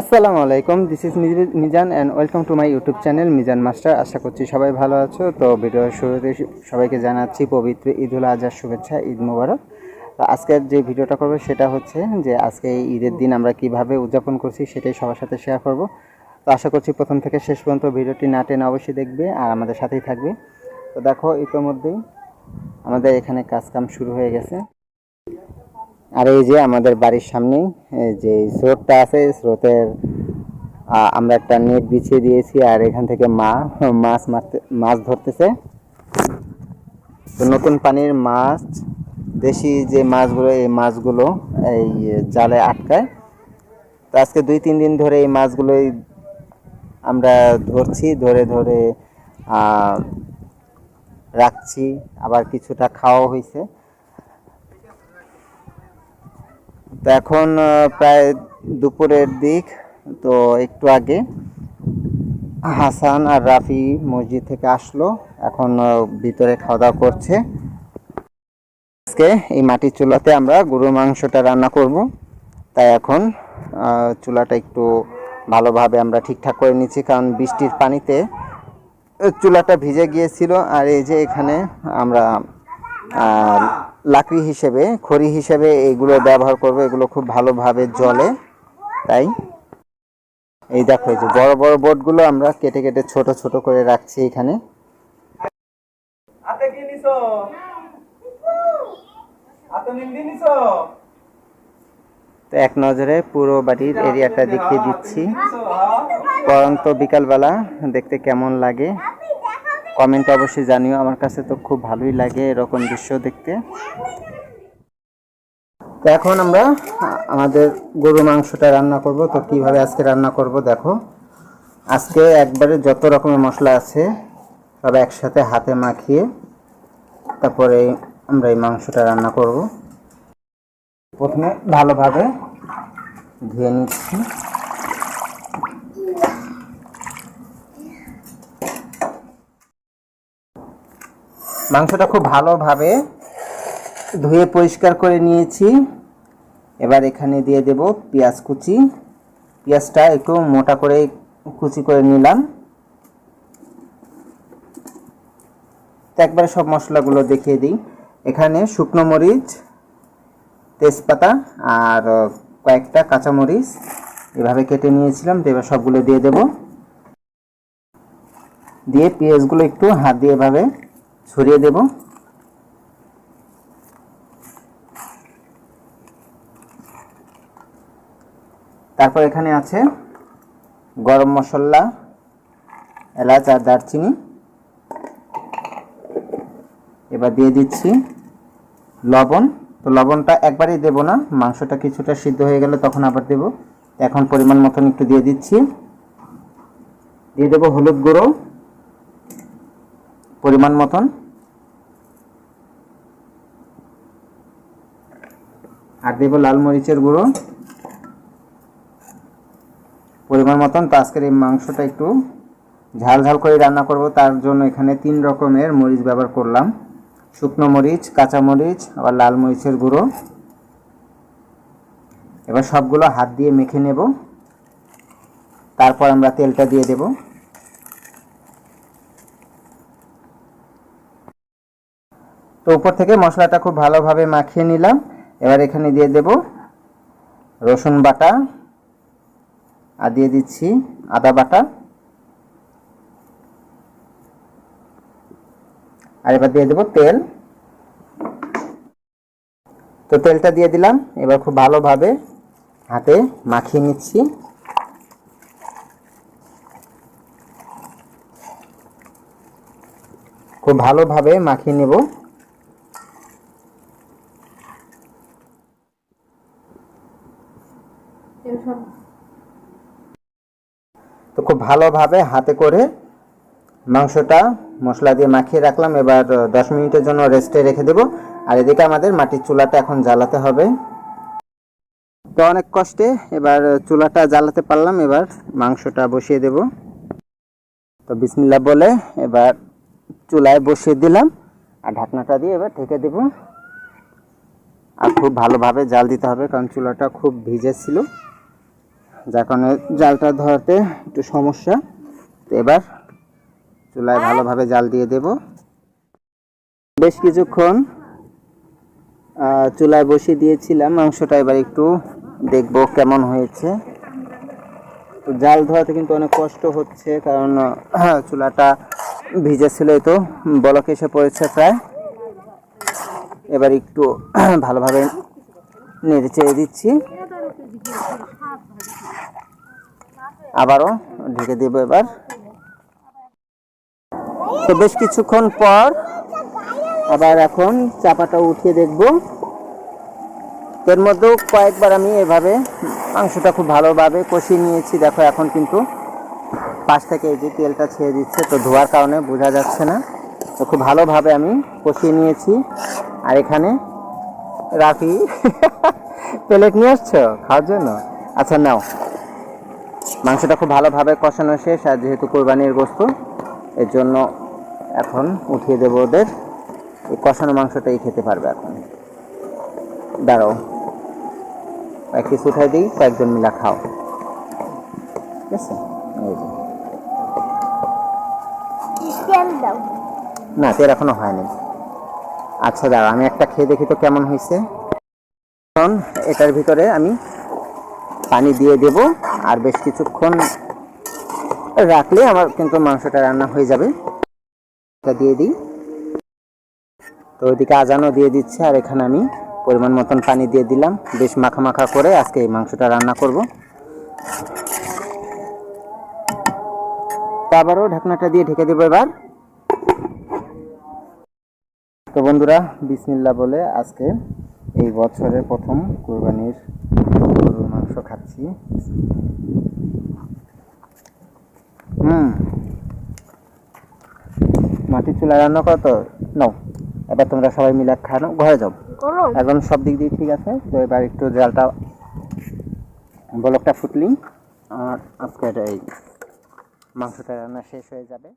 আসসালামু আলাইকুম this is Mizan and welcome to my YouTube channel Mizan master. আশা করছি সবাই ভালো আছো। তো ভিডিওর শুরুতে সবাইকে জানাচ্ছি পবিত্র ঈদ উল আজহার শুভেচ্ছা, ঈদ মুবারক। তো আজকের যে ভিডিওটা করব সেটা হচ্ছে যে আজকে এই ঈদের দিন আমরা কীভাবে উদযাপন করছি সেটাই সবার সাথে শেয়ার করব। তো আশা করছি প্রথম থেকে শেষ পর্যন্ত ভিডিওটি না টেনে অবশ্যই দেখবে আর আমাদের সাথেই থাকবে। তো দেখো ইতোমধ্যেই আমাদের এখানে কাজকাম শুরু হয়ে গেছে। আর এই যে আমাদের বাড়ির সামনেই যে স্রোতটা আছে, স্রোতের আমরা একটা নেট বিছিয়ে দিয়েছি আর এখান থেকে মা, মাছ মারতে, মাছ ধরতেছে। তো নতুন পানির মাছ, দেশি যে মাছগুলো, এই মাছগুলো এই জালে আটকায়। তো আজকে দুই, তিন দিন ধরে এই মাছগুলোই আমরা ধরছি, ধরে ধরে রাখছি। আবার কিছুটা খাওয়া হয়েছে তো এখন প্রায় দুপুরের দিক, তো একটু আগে হাসান আর রাফি মসজিদ থেকে আসলো। এখন ভিতরে খাওয়া দাওয়া করছে। আজকে এই মাটির চুলাতে আমরা গরুর মাংসটা রান্না করব। তাই এখন চুলাটা একটু ভালোভাবে আমরা ঠিকঠাক করে নিচ্ছি, কারণ বৃষ্টির পানিতে চুলাটা ভিজে গিয়েছিল। আর এই যে এখানে আমরা লাকড়ি হিসেবে খড়ি হিসেবে এগুলো ব্যবহার করব। এগুলো খুব ভালোভাবে জলে তাই? এই দেখো এই যে বড় বড় বোটগুলো আমরা কেটে কেটে ছোট ছোট করে রাখছি এখানে। তো এক নজরে পুরো বাড়ির এরিয়াটা দেখিয়ে দিচ্ছি? পরন্ত বিকালবেলা দেখতে কেমন লাগে। কমেন্ট অবশ্যই জানিও। আমার কাছে তো খুব ভালোই লাগে এরকম দৃশ্য দেখতে। তো এখন আমরা আমাদের গরু মাংসটা রান্না করব। তো কীভাবে আজকে রান্না করব দেখো। আজকে একবারে যত রকমের মশলা আছে, সব একসাথে হাতে মাখিয়ে তারপরে আমরা এই মাংসটা রান্না করব। প্রথমে ভালোভাবে ধুয়ে নিচ্ছি। মাংসটা খুব ভালোভাবে ধুয়ে পরিষ্কার করে নিয়েছি। এবার এখানে দিয়ে দেব পেঁয়াজ কুচি। পেঁয়াজটা একটু মোটা করে কুচি করে নিলাম। একবারে সব মশলাগুলো দেখিয়ে দিই। এখানে শুকনো মরিচ, তেজপাতা আর কয়েকটা কাঁচামরিচ এভাবে কেটে নিয়েছিলাম। তো এবার সবগুলো দিয়ে দেব। দিয়ে পেঁয়াজগুলো একটু হাত দিয়ে এভাবে ছড়িয়ে দেব। তারপর এখানে আছে গরম মশলা, এলাচ আর দারচিনি। এবার দিয়ে দিচ্ছি লবণ। তো লবণটা একবারেই দেব না, মাংসটা কিছুটা সিদ্ধ হয়ে গেলে তখন আবার দেব। এখন পরিমাণ মতন একটু দিয়ে দিচ্ছি। দিয়ে দেবো হলুদ গুঁড়ো। পরিমাণ মতন। আর দেবো লাল মরিচের গুঁড়ো। পরিমাণ মতন তো আজকের এই মাংসটা একটু ঝাল ঝাল করে রান্না করব, তার জন্য এখানে তিন রকমের মরিচ ব্যবহার করলাম। শুকনো মরিচ, কাঁচা মরিচ, আবার লাল মরিচের গুঁড়ো। এবার সবগুলো হাত দিয়ে মেখে নেব। তারপর আমরা তেলটা দিয়ে দেব। তো উপর থেকে মশলাটা খুব ভালোভাবে মাখিয়ে নিলাম। এবার এখানে দিয়ে দেব রসুন বাটা আর দিয়ে দিচ্ছি আদা বাটা। আর এবার দিয়ে দেব তেল। তো তেলটা দিয়ে দিলাম, এবার খুব ভালোভাবে হাতে মাখিয়ে নিচ্ছি। খুব ভালোভাবে মাখিয়ে নেব তো খুব ভালোভাবে হাতে করে মাংসটা মশলা দিয়ে মাখিয়ে রাখলাম। এবার দশ মিনিটের জন্য রেস্টে রেখে দেব। আর এদিকে আমাদের মাটির চুলাটা এখন জ্বালাতে হবে। তো অনেক কষ্টে এবার চুলাটা জ্বালাতে পারলাম। এবার মাংসটা বসিয়ে দেব। তো বিসমিল্লা বলে এবার চুলায় বসিয়ে দিলাম। আর ঢাকনাটা দিয়ে এবার ঢেকে দেব। আর খুব ভালোভাবে জাল দিতে হবে, কারণ চুলাটা খুব ভিজে ছিল। যার কারণে জালটা ধরতে একটু সমস্যা। তো এবার চুলায় ভালোভাবে জাল দিয়ে দেব। বেশ কিছুক্ষণ চুলায় বসিয়ে দিয়েছিলাম। মাংসটা এবার একটু দেখব কেমন হয়েছে। তো জাল ধরাতে কিন্তু অনেক কষ্ট হচ্ছে কারণ চুলাটা ভিজে ছিল তো বলক এসে পড়েছে প্রায়। এবার একটু ভালোভাবে নেড়ে চেড়ে দিচ্ছি। আবারও ঢেকে দেবো এবার। তো বেশ কিছুক্ষণ পর আবার এখন চাপাটা উঠিয়ে দেখব। এর মধ্যেও কয়েকবার আমি এভাবে মাংসটা খুব ভালোভাবে কষিয়ে নিয়েছি। দেখো এখন কিন্তু পাশ থেকে এই যে তেলটা ছেড়ে দিচ্ছে, তো ধোয়ার কারণে বোঝা যাচ্ছে না। তো খুব ভালোভাবে আমি কষিয়ে নিয়েছি। আর এখানে রাখি প্লেট নিয়ে আসছো? খাওয়ার জন্য? আচ্ছা নাও। মাংসটা খুব ভালোভাবে কষানো শেষ আর যেহেতু কোরবানির গোস্ত এর জন্য এখন উঠিয়ে দেবো ওদের। এই কষানো মাংসটাই খেতে পারবে এখন। দাঁড়াও এক পিস উঠাই দিই কয়েকজন মিলা খাও। ঠিক আছে? এই যে। না তেল এখনও হয়নি। আচ্ছা দাঁড়া আমি একটা খেয়ে দেখি তো কেমন হয়েছে। এখন এটার ভিতরে আমি পানি দিয়ে দেব আর বেশ কিছুক্ষণ রাখলে আমার কিন্তু মাংসটা রান্না হয়ে যাবে। দিয়ে দিই। তো ওইদিকে আজানও দিয়ে দিচ্ছে আর এখানে আমি পরিমাণ মতন পানি দিয়ে দিলাম। বেশ মাখা মাখা করে আজকে এই মাংসটা রান্না করব। আবারও ঢাকনাটা দিয়ে ঢেকে দেবো এবার। তো বন্ধুরা বিসমিল্লা বলে আজকে এই বছরের প্রথম কোরবানির মাংস খাচ্ছি। হুম। মাটির চুলা রান্না করো তো? নাও। এবার তোমরা সবাই মিলে খানো ঘরে যাও। এখন সব দিক দিয়ে ঠিক আছে। তো এবার একটু জালটা বলকটা ফুটলি। আর আজকে এই মাংসটা রান্না শেষ হয়ে যাবে।